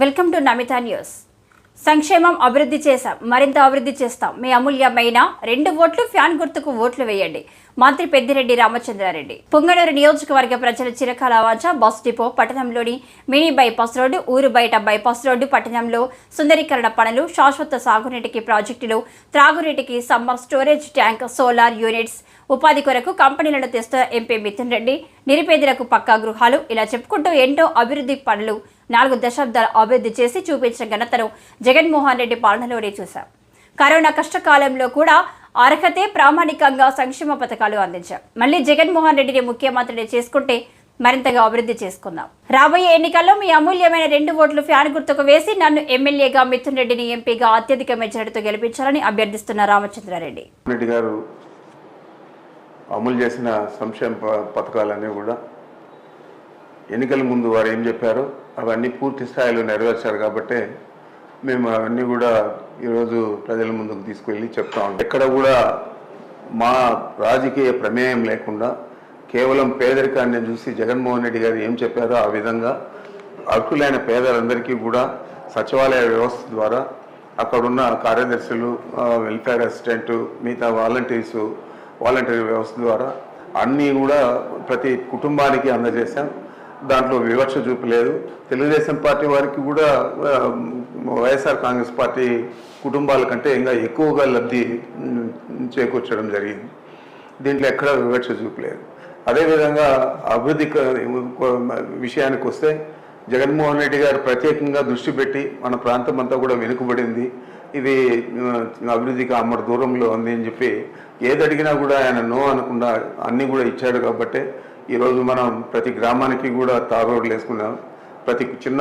Welcome to Namitha news. సంక్షేమం అభివృద్ధి చేశాం మరింత అభివృద్ధి చేస్తాం. మీ అమూల్యమైన రెండు ఓట్లు ఫ్యాన్ గుర్తుకు ఓట్లు వేయండి. మంత్రి పెద్దిరెడ్డి రామచంద్రారెడ్డి. పుంగనూరు నియోజకవర్గ ప్రజల చిరకాల వాచ బస్ డిపో పట్టణంలోని మినీ బైపాస్ రోడ్డు ఊరు బయట బైపాస్ రోడ్డు పట్టణంలో సుందరీకరణ పనులు శాశ్వత సాగునీటికి ప్రాజెక్టులు త్రాగునీటికి summer storage tank solar units ఉపాధి కొరకు కంపెనీలను తెస్తున్న ఎంపీ మిథున్ రెడ్డి. నిరుపేదలకు పక్కా గృహాలు ఇలా చెప్పుకుంటూ ఎన్నో అభివృద్ధి పనులు నాలుగు దశాబ్దాలు అభివృద్ధి చేసి చూపించిన ఘనతను జగన్మోహన్ రెడ్డి పాలనలోనే చూశాం. కరోనా కష్టకాలంలో కూడా అర్హతే ప్రామాణికంగా సంక్షేమ పథకాలు అందించాం. మళ్ళీ జగన్మోహన్ రెడ్డిని ముఖ్యమంత్రిని చేసుకుంటే మరింతగా అభివృద్ధి చేసుకుందాం. రాబోయే ఎన్నికల్లో మీ అమూల్యమైన రెండు ఓట్లు ఫ్యాన్ గుర్తుకు వేసి నన్ను ఎమ్మెల్యేగా మిథున్ రెడ్డిని ఎంపీగా అత్యధిక మెజారిటీతో గెలిపించాలని అభ్యర్థిస్తున్న రామచంద్రారెడ్డి. రెడ్డి గారు అమలు చేసిన సంక్షేమ పథకాలన్నీ కూడా ఎన్నికల ముందు వారు ఏం చెప్పారో? అవన్నీ పూర్తి స్థాయిలో నెరవేర్చారు కాబట్టే మేము అవన్నీ కూడా ఈరోజు ప్రజల ముందుకు తీసుకువెళ్ళి చెప్తా ఉంటాం ఎక్కడ కూడా మా రాజకీయ ప్రమేయం లేకుండా కేవలం పేదరికాన్ని చూసి జగన్మోహన్ రెడ్డి గారు ఏం చెప్పారో ఆ విధంగా అర్హులైన పేదలందరికీ కూడా సచివాలయ వ్యవస్థ ద్వారా అక్కడున్న కార్యదర్శులు వెల్ఫేర్ అసిస్టెంట్ మిగతా వాలంటీర్స్ వాలంటీర్ వ్యవస్థ ద్వారా అన్నీ కూడా ప్రతి కుటుంబానికి అందజేశాం. దాంట్లో వివక్ష చూపలేదు తెలుగుదేశం పార్టీ వారికి కూడా వైఎస్ఆర్ కాంగ్రెస్ పార్టీ కుటుంబాల కంటే ఇంకా ఎక్కువగా లబ్ధి చేకూర్చడం జరిగింది. దీంట్లో ఎక్కడ వివక్ష చూపలేదు అదేవిధంగా అభివృద్ధి విషయానికి వస్తే జగన్మోహన్ రెడ్డి గారు ప్రత్యేకంగా దృష్టి పెట్టి మన ప్రాంతం అంతా కూడా వెనుకబడింది. ఇది అభివృద్ధికి అమ్మడి దూరంలో ఉంది అని చెప్పి ఏదడిగినా కూడా ఆయన నో అనకుండా అన్నీ కూడా ఇచ్చాడు కాబట్టి ఈరోజు మనం ప్రతి గ్రామానికి కూడా తార్ రోడ్లు వేసుకున్నాం. ప్రతి చిన్న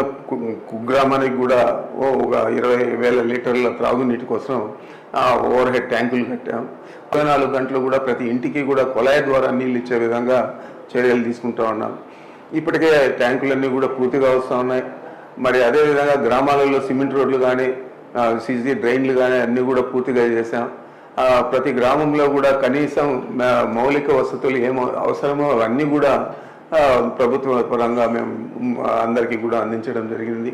కుగ్రామానికి కూడా ఓ ఒక ఇరవై వేల లీటర్ల త్రాగునీటి కోసం ఓవర్ హెడ్ ట్యాంకులు కట్టాం. ఇరవై నాలుగు గంటలు కూడా ప్రతి ఇంటికి కూడా కొలాయి ద్వారా నీళ్ళు ఇచ్చే విధంగా చర్యలు తీసుకుంటా ఉన్నాం. ఇప్పటికే ట్యాంకులన్నీ కూడా పూర్తిగా వస్తూ ఉన్నాయి. మరి అదేవిధంగా గ్రామాలలో సిమెంట్ రోడ్లు కానీ సీసీ డ్రైన్లు కానీ అన్నీ కూడా పూర్తిగా చేసాం ప్రతి గ్రామంలో కూడా కనీసం మౌలిక వసతులు ఏమో అవసరమో అవన్నీ కూడా ప్రభుత్వ పరంగా మేము అందరికీ కూడా అందించడం జరిగింది.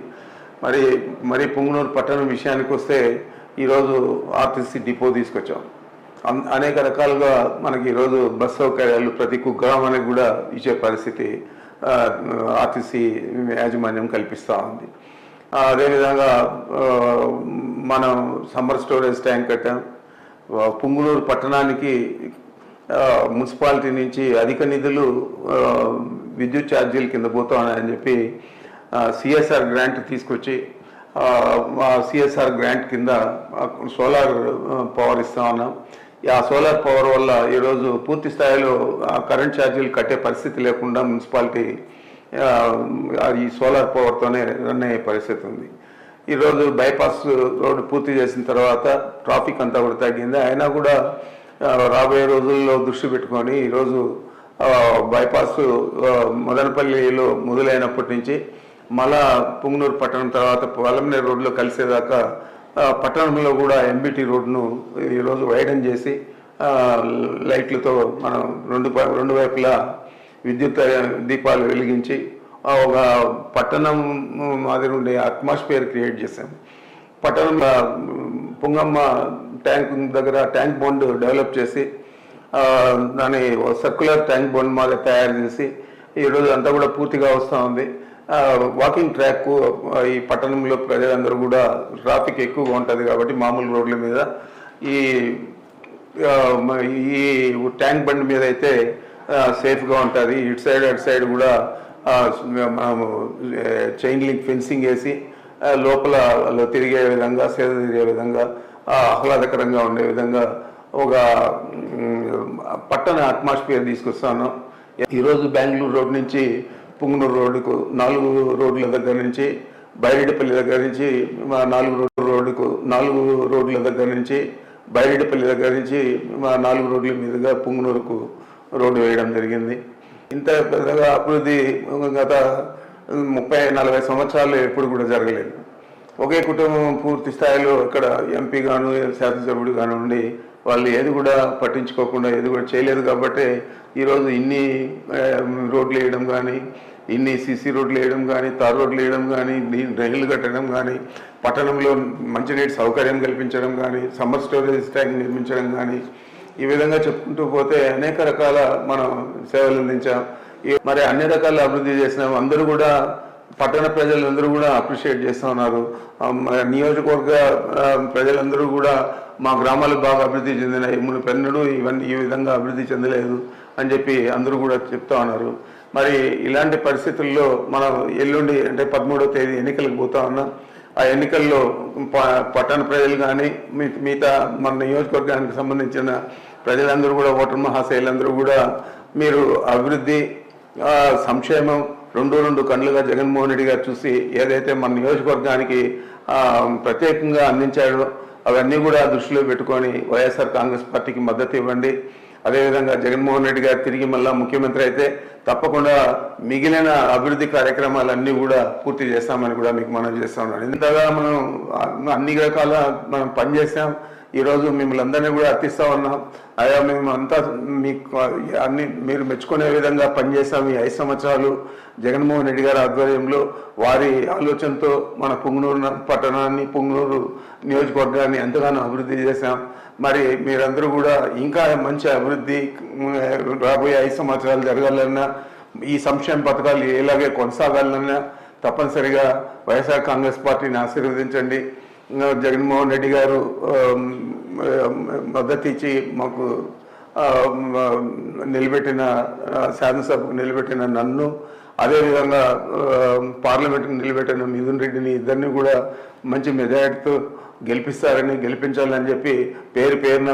మరి మరి పుంగనూరు పట్టణం విషయానికి వస్తే ఈరోజు ఆర్టీసీ డిపో తీసుకొచ్చాం. అనేక రకాలుగా మనకి ఈరోజు బస్ సౌకర్యాలు ప్రతి కుగ్రామానికి కూడా ఇచ్చే పరిస్థితి ఆర్టీసీ యాజమాన్యం కల్పిస్తూ ఉంది. అదేవిధంగా మనం సమ్మర్ స్టోరేజ్ ట్యాంక్ కట్టాం. పుంగులూరు పట్టణానికి మున్సిపాలిటీ నుంచి అధిక నిధులు విద్యుత్ ఛార్జీల కింద పోతామని చెప్పి సిఎస్ఆర్ గ్రాంట్ తీసుకొచ్చి ఆ సిఎస్ఆర్ గ్రాంట్ కింద సోలార్ పవర్ ఇస్తా ఉన్నాం. ఆ సోలార్ పవర్ వల్ల ఈరోజు పూర్తి స్థాయిలో కరెంట్ ఛార్జీలు కట్టే పరిస్థితి లేకుండా మున్సిపాలిటీ ఈ సోలార్ పవర్తోనే రన్ అయ్యే పరిస్థితి ఉంది. ఈరోజు బైపాస్ రోడ్డు పూర్తి చేసిన తర్వాత ట్రాఫిక్ అంతా కూడా తగ్గింది. అయినా కూడా రాబోయే రోజుల్లో దృష్టి పెట్టుకొని ఈరోజు బైపాస్ మదనపల్లిలో మొదలైనప్పటి నుంచి మళ్ళా పుంగనూరు పట్టణం తర్వాత పొలంనేరు రోడ్లో కలిసేదాకా పట్టణంలో కూడా ఎంబీటీ రోడ్ను ఈరోజు వైడన్ చేసి లైట్లతో మనం రెండు రెండు వైపులా విద్యుత్ దీపాలు వెలిగించి ఒక పట్టణం మాదిరి ఉండే అట్మాస్ఫియర్ క్రియేట్ చేశాం. పట్టణం పుంగమ్మ ట్యాంక్ దగ్గర ట్యాంక్ బండ్ డెవలప్ చేసి దాని సర్క్యులర్ ట్యాంక్ బండ్ మాదిరి తయారు చేసి ఈరోజు అంతా కూడా పూర్తిగా వస్తూ ఉంది. వాకింగ్ ట్రాక్ ఈ పట్టణంలో ప్రజలందరూ కూడా ట్రాఫిక్ ఎక్కువగా ఉంటుంది కాబట్టి మామూలు రోడ్ల మీద. ఈ ఈ ట్యాంక్ బండ్ మీద అయితే సేఫ్గా ఉంటుంది. ఇటు సైడ్ అటు సైడ్ కూడా చైన్ లింక్ ఫెన్సింగ్ వేసి లోపల తిరిగే విధంగా సేద తిరిగే విధంగా ఆహ్లాదకరంగా ఉండే విధంగా ఒక పట్టణ అట్మాస్ఫియర్ తీసుకొస్తాను. ఈరోజు బెంగళూరు రోడ్ నుంచి పుంగనూరు రోడ్డుకు నాలుగు రోడ్ల దగ్గర నుంచి బైరెడ్డిపల్లి దగ్గర నుంచి మా నాలుగు రోడ్ల రోడ్డుకు నాలుగు రోడ్ల దగ్గర నుంచి బైరెడ్డిపల్లి దగ్గర నుంచి మా నాలుగు రోడ్ల మీదుగా పుంగనూరుకు రోడ్డు వేయడం జరిగింది. ఇంత పెద్దగా అభివృద్ధి గత ముప్పై నలభై సంవత్సరాలు ఎప్పుడు కూడా జరగలేదు. ఒకే కుటుంబం పూర్తి స్థాయిలో ఇక్కడ ఎంపీ గాను శాసనసభ్యుడు గాను ఉండి వాళ్ళు ఏది కూడా పట్టించుకోకుండా ఏది కూడా చేయలేదు కాబట్టి ఈరోజు ఇన్ని రోడ్లు వేయడం కానీ ఇన్ని సీసీ రోడ్లు వేయడం కానీ తార్ రోడ్లు వేయడం కానీ నీ- రైళ్ళు కట్టడం కానీ పట్టణంలో మంచినీటి సౌకర్యం కల్పించడం కానీ సమ్మర్ స్టోరేజ్ ట్యాంక్ నిర్మించడం కానీ ఈ విధంగా చెప్పుకుంటూ పోతే అనేక రకాల మనం సేవలు అందించాం. ఈ- మరి అన్ని రకాల అభివృద్ధి చేసినాం అందరూ కూడా పట్టణ ప్రజలందరూ కూడా అప్రిషియేట్ చేస్తూ ఉన్నారు. నియోజకవర్గ ప్రజలందరూ కూడా మా గ్రామాలు బాగా అభివృద్ధి చెందినాయి. మూడు పెన్నడు ఇవన్నీ ఈ విధంగా అభివృద్ధి చెందలేదు అని చెప్పి అందరూ కూడా చెప్తా ఉన్నారు. మరి ఇలాంటి పరిస్థితుల్లో మనం ఎల్లుండి అంటే పదమూడవ తేదీ ఎన్నికలకు పోతా ఉన్నాం. ఆ ఎన్నికల్లో ప- పట్టణ ప్రజలు కానీ మీ- మిగతా మన నియోజకవర్గానికి సంబంధించిన ప్రజలందరూ కూడా ఓటర్ మహాశైలందరూ కూడా మీరు అభివృద్ధి సంక్షేమం రెండు రెండు కళ్ళుగా జగన్మోహన్ రెడ్డి గారు చూసి ఏదైతే మన నియోజకవర్గానికి ప్రత్యేకంగా అందించాడో అవన్నీ కూడా దృష్టిలో పెట్టుకొని వైఎస్ఆర్ కాంగ్రెస్ పార్టీకి మద్దతు ఇవ్వండి. అదేవిధంగా జగన్మోహన్ రెడ్డి గారు తిరిగి మళ్ళా ముఖ్యమంత్రి అయితే తప్పకుండా మిగిలిన అభివృద్ధి కార్యక్రమాలన్నీ కూడా పూర్తి చేస్తామని కూడా మీకు మనం చేస్తా ఉన్నాను ఇంతగా మనం అన్ని రకాల మనం పనిచేసాం ఈరోజు మిమ్మల్ని అందరినీ కూడా అర్థిస్తా ఉన్నాం. అయ్యా మేము అంతా మీకు అన్ని మీరు మెచ్చుకునే విధంగా పనిచేసాం ఈ ఐదు సంవత్సరాలు. జగన్మోహన్ రెడ్డి గారి ఆధ్వర్యంలో వారి ఆలోచనతో మన పుంగనూరు పట్టణాన్ని పుంగనూరు నియోజకవర్గాన్ని ఎంతగానో అభివృద్ధి చేశాం. మరి మీరందరూ కూడా ఇంకా మంచి అభివృద్ధి రాబోయే ఐదు సంవత్సరాలు జరగాలన్నా ఈ సంక్షేమ పథకాలు ఎలాగే కొనసాగాలన్నా తప్పనిసరిగా వైఎస్ఆర్ కాంగ్రెస్ పార్టీని ఆశీర్వదించండి. జగన్మోహన్ రెడ్డి గారు మద్దతు ఇచ్చి మాకు నిలబెట్టిన శాసనసభకు నిలబెట్టిన నన్ను అదేవిధంగా పార్లమెంట్కి నిలబెట్టిన మిథున్ రెడ్డిని ఇద్దరిని కూడా మంచి మెజార్టీతో గెలిపిస్తారని గెలిపించాలని చెప్పి పేరు పేరున